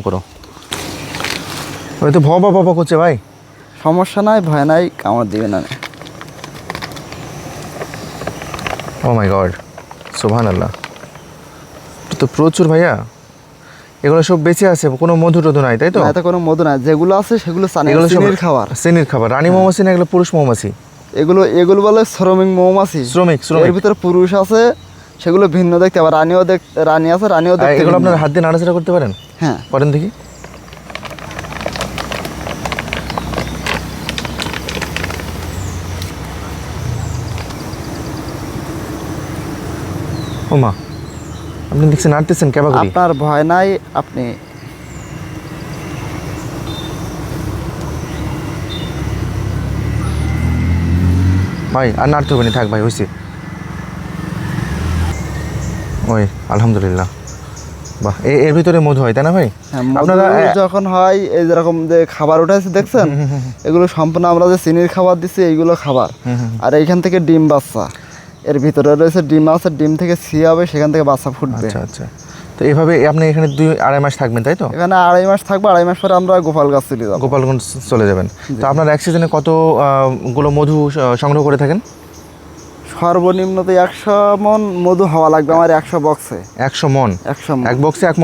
করো। ওই তো করছে ভাই। সমস্যা নাই ভয় নাই কামড় দিবে না। ও মাই গড সোভান আল্লাহ তো প্রচুর ভাইয়া। এগুলো সব বেঁচে আছে কোনো মধু টধু নাই তাই তো? না, কোনো মধু নাই যেগুলো আছে সেগুলো এগুলো খাবার। শ্রেণির খাবার। রানী মৌমাছি না এগুলো পুরুষ মৌমাছি? এগুলো এগুলো বলে শ্রমিক মৌমাছি। শ্রমিক শ্রমিক। এর ভিতরে পুরুষ আছে সেগুলো ভিন্ন দেখতে আবার রানীও দেখ রানী আছে রানীও দেখতে এগুলো আপনার হাত দিয়ে নাড়াচাড়া করতে পারেন? হ্যাঁ। করেন দেখি। ও মা আপনি দেখছেন নাড়তেছেন কেবা আপনার ভয় নাই আপনি ভাই আর নাড়তে হবে না থাক ভাই হয়েছে ওই আলহামদুলিল্লাহ। বাহ এর ভিতরে মধু হয় তাই না ভাই? হ্যাঁ, আপনারা যখন হয় এই যেরকম যে খাবার উঠাইছে দেখছেন? এগুলো সম্পূর্ণ আমরা যে চিনির খাবার দিচ্ছি এইগুলো খাবার। আর এইখান থেকে ডিম বাচ্চা। এর ভিতরে রয়েছে ডিম আছে ডিম থেকে সি হবে সেখান থেকে বাচ্চা ফুটবে। আচ্ছা আচ্ছা। তো এইভাবে আপনি এখানে দুই আড়াই মাস থাকবেন তাই তো? এখানে আড়াই মাস থাকবে আড়াই মাস পরে আমরা গোপাল চলে যাব। গোপালগঞ্জ চলে যাবেন। তো আপনার এক সিজনে কত আহ, গুলো মধু সংগ্রহ করে থাকেন? সর্বনিম্ন তো একশো মন মধু হওয়া লাগবে আমার একশো বক্সে একশো মন? একশো এক বক্সে এক মন